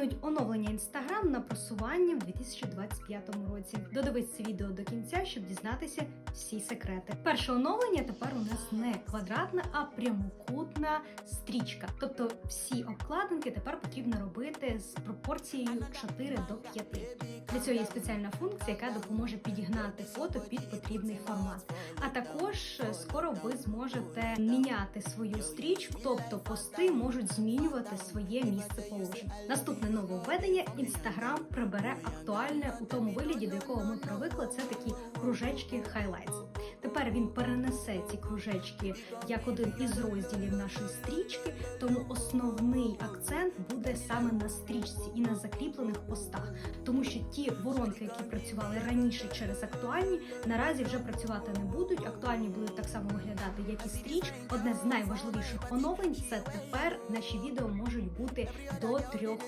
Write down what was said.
планують оновлення Instagram на просування в 2025 році. Додивись це відео до кінця, щоб дізнатися всі секрети. Перше оновлення тепер у нас не квадратна, а прямокутна стрічка. Тобто всі обкладинки тепер потрібно робити з пропорцією 4 до 5. Для цього є спеціальна функція, яка допоможе підігнати фото під потрібний формат. А також е, скоро ви зможете міняти свою стрічку, тобто пости можуть змінювати своє місце положення. Наступне нововведення Instagram прибере актуальне у тому вигляді, до якого ми привикли. Це такі кружечки highlights. Тепер він перенесе ці кружечки як один із розділів нашої стрічки, тому основний акцент буде саме на стрічці і на закріплених постах, тому ті воронки, які працювали раніше через актуальні, наразі вже працювати не будуть. Актуальні будуть так само виглядати, як і стріч. Одне з найважливіших оновлень це тепер наші відео можуть бути до трьох